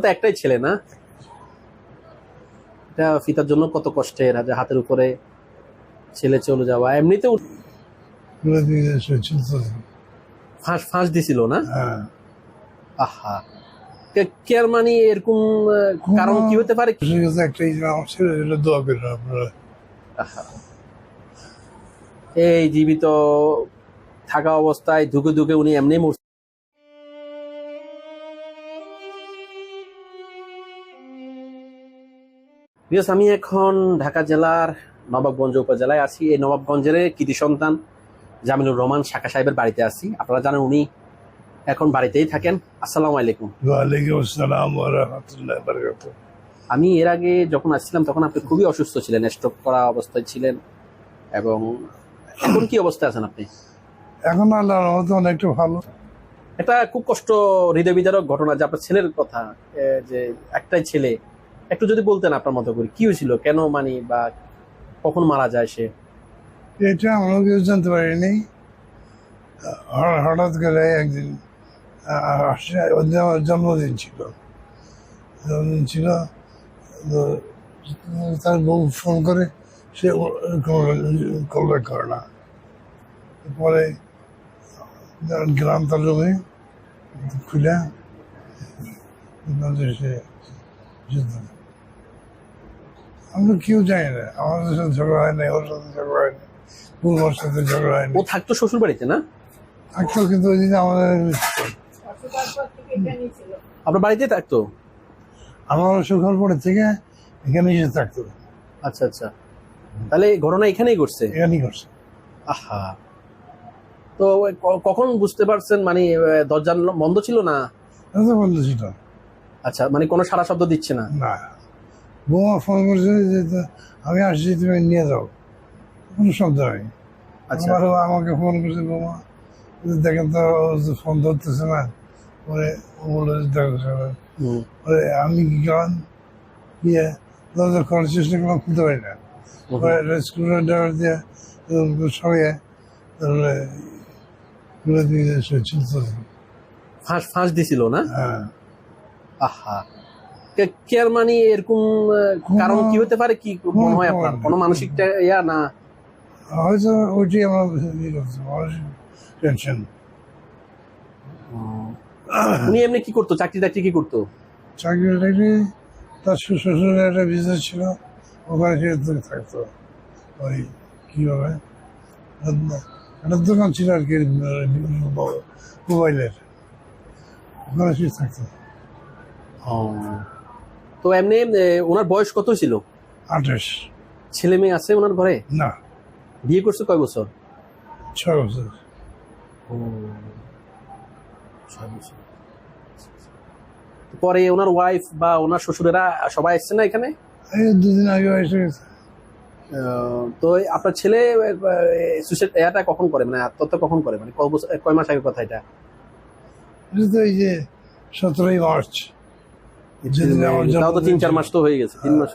একটাই ছেলে না? এটা পিতার জন্য কত কষ্টের যে হাতের উপরে ছেলে চলে যাওয়া। চলতে ফাঁস ফাঁস দিছিল না? আহা। মানি এরকম কারণ কি হতে পারে? এই জীবিত থাকা অবস্থায় ধুকে ধুকে উনি এমনি বিকজ আমি এখন ঢাকা জেলার নবাবগঞ্জ উপজেলায় আছি। এই নবাবগঞ্জের কৃতি সন্তান জামিনুর রহমান শাখা সাহেবের বাড়িতে আছি। আপনারা জানেন উনি এখন বাড়িতেই থাকেন। আসসালামু আলাইকুম। ওয়ালাইকুম আসসালাম ওয়া রাহমাতুল্লাহি ওয়া বারাকাতুহু। আমি এর আগে যখন আসছিলাম তখন আপনি খুবই অসুস্থ ছিলেন স্ট্রোক করা অবস্থায় ছিলেন এবং এখন কি অবস্থায় আছেন আপনি? এখন আল্লাহর রহমতে অনেকটা ভালো। এটা খুব কষ্ট হৃদয় বিদারক ঘটনা যে আপনার ছেলের কথা যে একটাই ছেলে একটু যদি বলতেন আপনার মতো করে, কি হয়েছিল? কেন মানি বা কখন মারা যায় সে? এটা আমরা কেউ জানতে পারিনি। হঠাৎ করে একদিন জন্মদিন ছিল। জন্মদিন ছিল তার বউ ফোন করে, সে কল করে না। পরে গ্রাম তার জমি খুলে সে। আমরা কেউ জানি না। আমাদের সাথে ঝগড়া হয় না ওর সাথে ঝগড়া হয় না বৌমার সাথে ঝগড়া হয় না ও থাকতো শ্বশুর বাড়িতে না? থাকতো কিন্তু ওই দিন আমাদের আপনার বাড়িতে থাকতো? আমার সুখর পরে থেকে এখানে এসে থাকতো। আচ্ছা আচ্ছা। তাহলে ঘটনা এখানেই ঘটছে? এখানেই করছে আহা। তো কখন বুঝতে পারছেন মানে দরজা বন্ধ ছিল না? বন্ধ ছিল। আচ্ছা মানে কোনো সারা শব্দ দিচ্ছে না? না। বৌমা ফোন করছে যে আমি আসছি তুমি নিয়ে যাও। কোনো শব্দ নেই আচ্ছা। আবারও আমাকে ফোন করছে বৌমা দেখেন তো ফোন ধরতেছে না পরে বলে। পরে আমি কি কারণ ইয়ে দরজা খোলার চেষ্টা করলাম খুলতে পারি না। পরে স্কুল ড্রাইভার দিয়ে সরিয়ে তারপরে খুলে দিয়ে চলতে ফাঁস ফাঁস দিছিল না? হ্যাঁ। আহা। কেয়ার মানি এরকম কারণ কি হতে পারে কি মনে হয় আপনার? কোনো মানসিক টা- ইয়া না? হয়তো ওইটি আমার ইয়ে মানসিক টেনশন উনি এমনি কি করতো? চাকরি টাকরি কি করতো? চাকরি টাকরি তার শ্বশুরের একটা বিজনেস ছিল ওখানে সে থাকতো। ওই কীভাবে একটা দোকান ছিল আর কি মোবাইলের। ওখানে সে থাকতো। তো এমনি ওনার বয়স কত ছিল আঠাশ। ছেলে মেয়ে আছে ওনার ঘরে? না। বিয়ে করছে কয় বছর? ছয় বছর। পরে ওনার ওয়াইফ বা ওনার শ্বশুরেরা সবাই এসছে না এখানে? দুদিন আগে এসে গেছে। তো আপনার ছেলে সুইসাইড এটা কখন করে? মানে আত্মহত্যা কখন করে? মানে কয় বছর কয় মাস আগের কথা এটা? এই যে সতেরোই মার্চ। তাও তো তিন চার মাস তো হয়ে গেছে তিন মাস।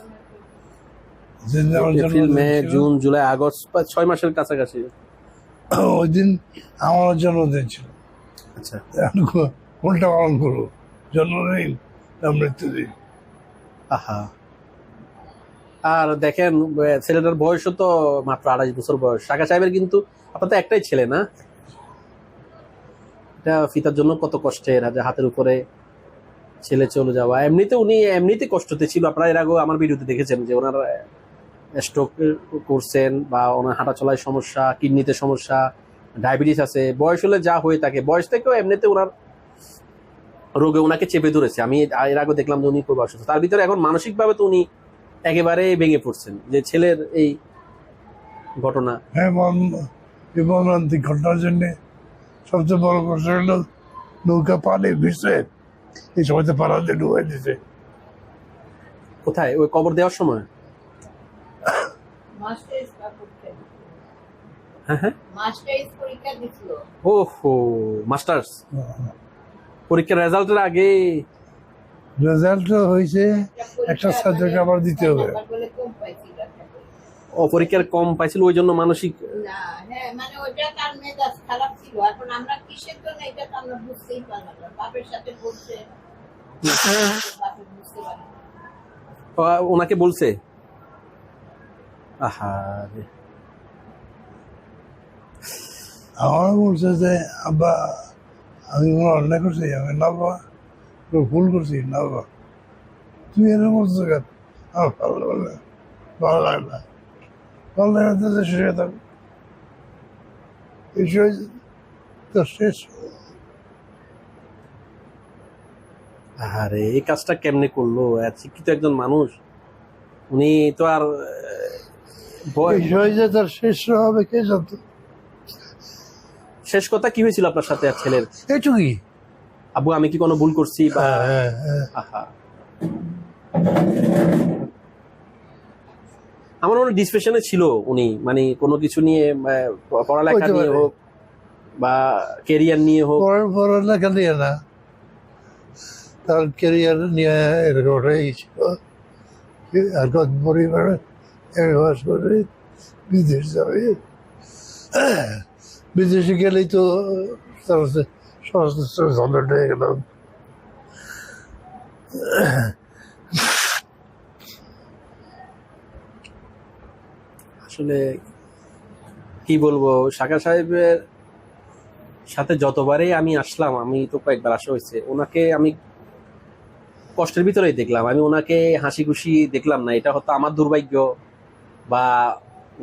April May June July August প্রায় ছয় মাসের কাছাকাছি। ওই দিন আমার জন্মদিন ছিল। আচ্ছা। কোনটা পালন করব? জন্মদিন না মৃত্যুদিন আহা। আর দেখেন ছেলেটার বয়সও তো মাত্র আড়াইশ বছর বয়স। শাখা সাহেবের কিন্তু আপনার তো একটাই ছেলে না? এটা পিতার জন্য কত কষ্টের যে হাতের উপরে। ছেলে চলে যাওয়া। এমনিতে উনি এমনিতে কষ্টতে ছিল। আপনারা এর আগেও আমার ভিডিওতে দেখেছেন যে ওনার স্ট্রোক করছেন বা ওনার হাঁটা চলায় সমস্যা, কিডনিতে সমস্যা ডায়াবেটিস আছে। বয়স হলে যা হয়ে থাকে। বয়স থেকেও এমনিতে ওনার রোগে ওনাকে চেপে ধরেছে। আমি এর আগে দেখলাম যে উনি খুব অসুস্থ। তার ভিতরে এখন মানসিকভাবে তো উনি একেবারে ভেঙে পড়ছেন। যে ছেলের এই ঘটনা। হ্যাঁ মর্মান্তিক ঘটনার জন্য সবচেয়ে বড় কষ্ট হলো নৌকা পানি ভিসে এই সময়তে পাড়াতে ডুবে দিতে কোথায়? ওই কবর দেওয়ার সময়? হ্যাঁ হ্যাঁ। মাস্টার্স পরীক্ষা দিছিল। ওহো মাস্টার্স পরীক্ষার রেজাল্টের আগে। রেজাল্ট হয়েছে একটা সাবজেক্ট আবার দিতে হবে নাম্বার বলে কম পাইছিল একটা করে। ও পরীক্ষার কম পাইছিল ওই জন্য মানসিক না হ্যাঁ মানে ওটা তার মেজাজ খারাপ ছিল। এখন আমরা কিসের জন্য এটা তো আমরা বুঝতেই পারলাম না। বাপের সাথে বলছে। বাপে বুঝতে পারে না। ও- ওনাকে বলছে? আহা আমার বলছে যে আব্বা আমি কোনো অন্যায় করছি আমি না বাবা ভুল করছি না বাবা। তুমি এরকম করছ কেন? আমার ভালো লাগে না। ভালো লাগে তো শুয়ে থাকো এই শেষ আরে এই কাজটা কেমনে করল? শিক্ষিত একজন মানুষ। উনি তো আর যে তার শেষ হবে কে জানতো? শেষ কথা কি হয়েছিল আপনার সাথে আর ছেলের? এইটুকুই আব্বু আমি কি কোনো ভুল করছি বা হ্যাঁ হ্যাঁ হ্যাঁ। আমার মনে ডিসপ্রেশনে ছিল উনি। মানে কোনো কিছু নিয়ে পড়ালেখা নিয়ে হোক বা কেরিয়ার নিয়ে হোক। পড়ালেখা নিয়ে না। তার ক্যারিয়ার নিয়ে এরকম হয়ে গেছিল আর কত পরিবারে এম পাস করে বিদেশ যাবে বিদেশে গেলেই তো তার সশস্ত্র হয়ে আসলে কি বলব শাকা সাহেবের সাথে যতবারই আমি আসলাম, আমি তো কয়েকবার আসা হয়েছে, ওনাকে আমি কষ্টের ভিতরেই দেখলাম। আমি ওনাকে হাসি খুশি দেখলাম না, এটা হয়তো আমার দুর্ভাগ্য বা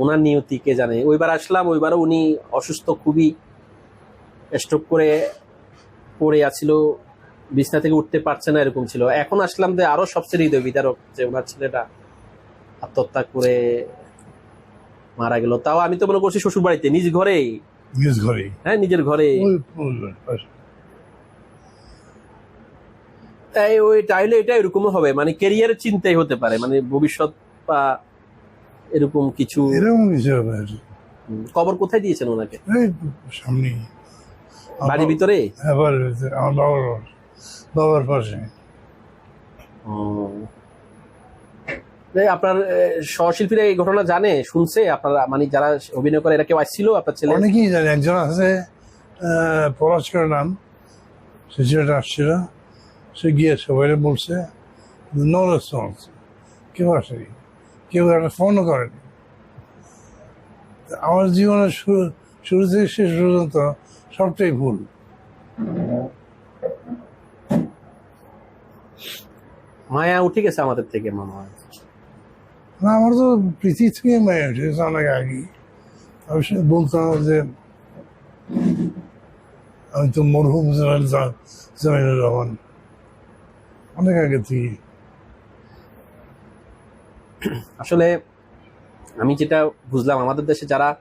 ওনার নিয়তি, কে জানে। ওইবার আসলাম, ওইবারও উনি অসুস্থ, খুবই স্ট্রোক করে পড়ে আছিল, বিছনা থেকে উঠতে পারছে না, এরকম ছিল। এখন আসলাম যে আরও সবচেয়ে হৃদয় বিদারক যে ওনার ছেলেটা আত্মহত্যা করে মারা গেল। তাও আমি তো মনে করছি শ্বশুর বাড়িতে নিজ ঘরেই। নিজ ঘরে হ্যাঁ নিজের ঘরে। তাই ওই এটা এরকমও হবে মানে ক্যারিয়ারের চিন্তাই হতে পারে মানে ভবিষ্যৎ বা এরকম কিছু। এরকম কিছু হবে কবর কোথায় দিয়েছেন ওনাকে? সামনে। বাড়ির ভিতরে? হ্যাঁ বাড়ির ভিতরে আমার বাবার পাশে। বাবার পাশে। আপনার সহশিল্পীরা এই ঘটনা জানে শুনছে আপনারা মানে যারা অভিনয় করে এরা কেউ আসছিল আপনার ছেলে? অনেকেই জানে একজন আছে পলাশকর নাম সে ছেলেটা আসছিল সে গিয়ে সবাই বলছে নো রেসপন্স কেউ আসেনি কেউ একটা ফোনও করেনি। আমার জীবনের শুরু শুরু থেকে শেষ পর্যন্ত সবটাই ভুল। মায়া উঠে গেছে আমাদের থেকে মনে হয় না আমার তো পৃথিবী থেকে মেয়ে উঠেছে অনেক আগে। আমি সে বলতাম যে আমি তো মরহুম জামিনুর রহমান। অনেক আগে থেকে। আসলে আমি যেটা বুঝলাম আমাদের দেশে যারা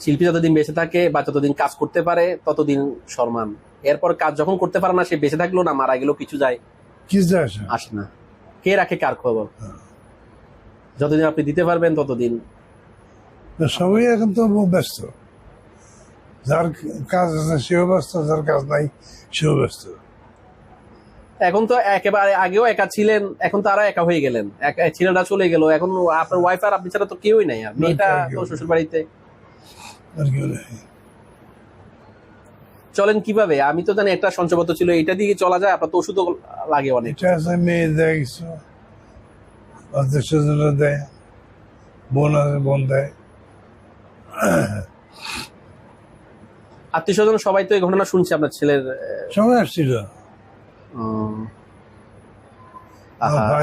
শিল্পী যতদিন বেঁচে থাকে বা যতদিন কাজ করতে পারে ততদিন সম্মান। এরপর কাজ যখন করতে পারে না সে বেঁচে থাকল না মারা গেলেও কিছু যায়। কি যায় আসে? আসে না। কে রাখে কার খবর? যতদিন আপনি দিতে পারবেন ততদিন। সবাই এখন তো ব্যস্ত। যার কাজ আছে সেও ব্যস্ত যার কাজ নাই সেও ব্যস্ত। এখন তো একেবারে আগেও একা ছিলেন এখন তো আরও একা হয়ে গেলেন। ছেলেটা চলে গেল এখন আপনার ওয়াইফ আর আপনি ছাড়া তো কেউই নাই। মেয়েটা তো শ্বশুর বাড়িতে চলেন কীভাবে? আমি তো জানি একটা সঞ্চয়পত্র ছিল এটা দিয়ে চলা যায়? আপনার তো ওষুধও লাগে অনেক। মেয়ে দেয় কিছু অধ্যক্ষ দেয় বোন আছে বোন দেয়। আত্মীয় স্বজন সবাই তো এই ঘটনা শুনছে আপনার ছেলের সবাই আসছিল।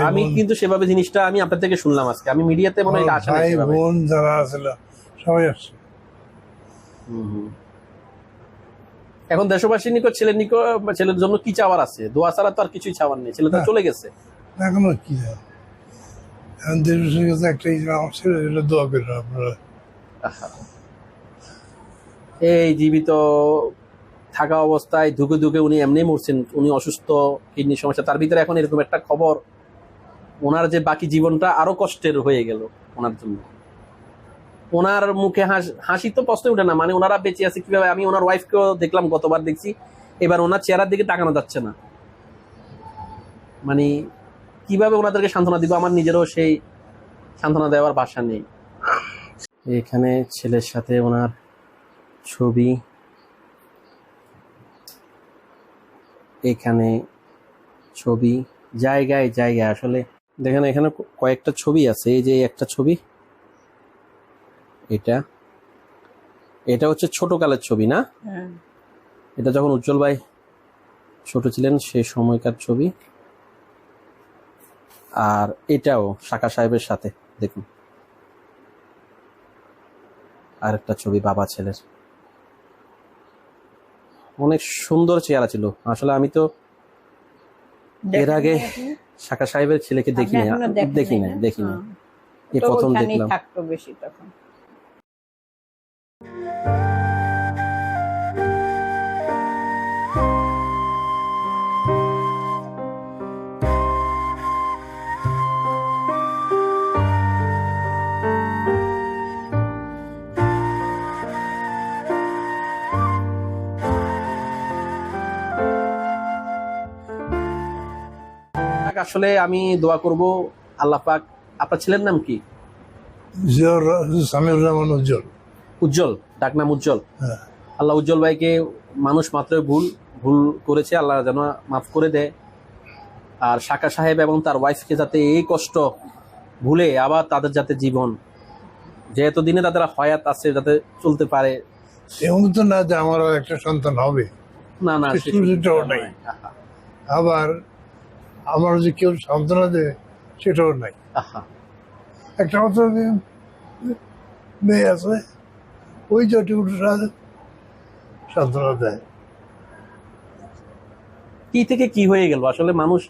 আমি কিন্তু সেভাবে জিনিসটা আমি আপনার থেকে শুনলাম আজকে। আমি মিডিয়াতে মনে হয় ভাই বোন যারা সবাই আসছে। এখন দেশবাসীর নিকট ছেলের নিকট ছেলের জন্য কি চাওয়ার আছে? দোয়া ছাড়া তো আর কিছুই চাওয়ার নেই। ছেলে তো চলে গেছে। এখনও কি এই জীবিত থাকা অবস্থায় ধুকে ধুকে উনি এমনি মরছেন, উনি অসুস্থ কিডনি সমস্যা, তার ভিতরে এখন এরকম একটা খবর, ওনার যে বাকি জীবনটা আরও কষ্টের হয়ে গেল ওনার জন্য। ওনার মুখে হাস, হাসি তো প্রশ্ন উঠে না মানে ওনারা বেঁচে আছে কীভাবে? আমি ওনার ওয়াইফকেও দেখলাম, গতবার দেখছি, এবার ওনার চেহারার দিকে তাকানো যাচ্ছে না। মানে কীভাবে ওনাদেরকে সান্ত্বনা দিব? আমার নিজেরও সেই সান্ত্বনা দেওয়ার ভাষা নেই। এখানে ছেলের সাথে ওনার ছবি। এখানে ছবি। জায়গায় জায়গায়। আসলে দেখেন এখানে কয়েকটা ছবি আছে। এই যে একটা ছবি এটা। এটা হচ্ছে ছোট কালের ছবি না? হ্যাঁ। এটা যখন উজ্জ্বল ভাই ছোট ছিলেন সেই সময়কার ছবি। আর এটাও সাকা সাহেবের সাথে দেখুন। আর একটা ছবি বাবা ছেলের। অনেক সুন্দর চেহারা ছিল। আসলে আমি তো এর আগে শাখা সাহেবের ছেলেকে দেখিনি দেখিনি দেখিনি দেখি না এই প্রথম দেখলাম। বেশি তখন। আসলে আমি দোয়া করব আল্লাহ পাক। আপনার ছেলের নাম কি? জিয়াউর সামিউর রহমান উজ্জ্বল। উজ্জ্বল ডাকনাম উজ্জ্বল। হ্যাঁ। আল্লাহ উজ্জ্বল ভাইকে মানুষ মাত্রই ভুল ভুল করেছে আল্লাহ যেন মাফ করে দেয়। আর শাকা সাহেব এবং তার ওয়াইফকে যাতে এই কষ্ট ভুলে আবার তাদের যাতে জীবন যে এতদিনে তাদের হয়াত আছে যাতে চলতে পারে। এমন তো না যে আমারও একটা সন্তান হবে। না না আবার আমার যে কেউ সান্ত্বনা দেবে সেটাও নাই। একটা মাত্র মেয়ে- আছে ওই যতটুকু সান্ত্বনা দেয়। কি থেকে কি হয়ে গেল? আসলে মানুষ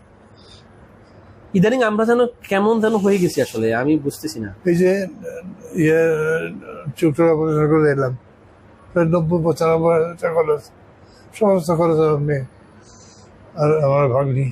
ইদানিং আমরা যেন কেমন যেন হয়ে গেছি আসলে আমি বুঝতেছি না। এই যে ইয়ে পরিচালনা করে এলাম নব্বই পঁচানব্বই খরচ সমস্ত খরচ আমার মেয়ে আর আমার ভাগ্নি।